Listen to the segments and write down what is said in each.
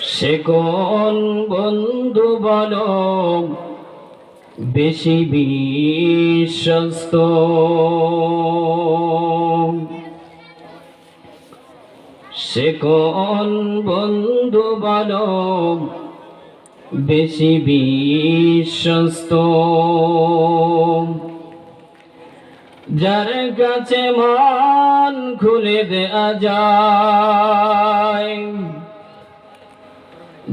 সে কোন বন্ধু বলো বেশি বিশ্বস্ত। সে কোন বন্ধু বলো বেশি বিশ্বস্ত। যার কাছে মন খুলে দেয়া যায়।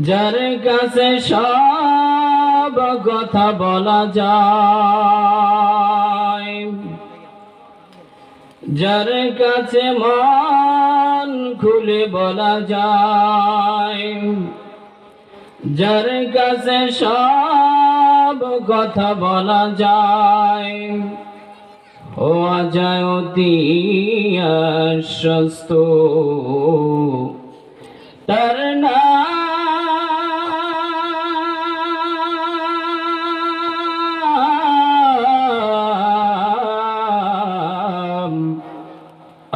যার কাছে সব কথা বলা যায়। যার কাছে মন খুলে বলা যায়। যার কাছে সব কথা বলা যায়। ও অতি আশ্বস্ত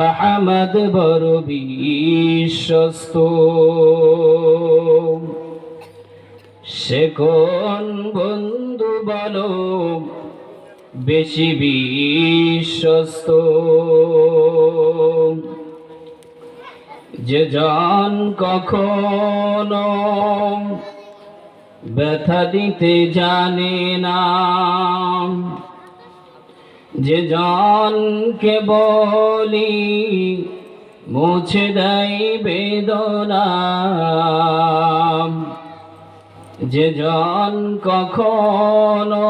আহমদ বড় বিশ্বস্ত। সে কোন বন্ধু বলো? বেশি বিশ্বস্ত। যে জন কখনো ব্যথা দিতে জানে না। যে জনকে বলি মুছে দেয় বেদনা। যে জন কখনো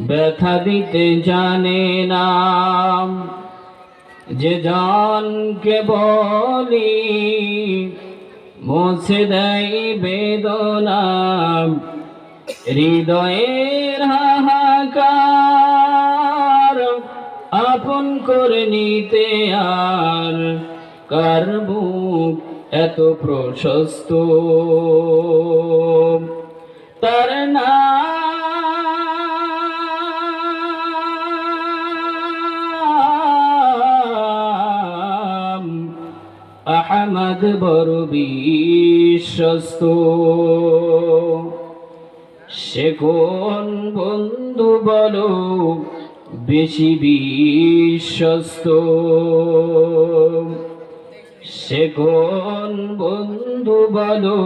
ব্যথা দিতে জানে না। যে জনকে বলি, মুছে দেয় বেদনা। হৃদয়ের হাহাকার আপন করে নিতে আর কার বুক এত প্রশস্ত? তার নাম আহমদ বড় বিশ্বস্ত। সে কোন বন্ধু বলো বেশি বিশ্বস্ত? সে কোন বন্ধু বলো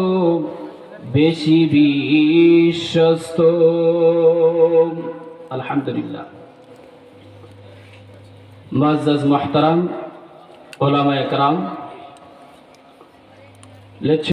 বেশি বিশ্বস্ত? আলহামদুলিল্লাহ। মাজাজ মাহতারাম ওলামা একরাম Let's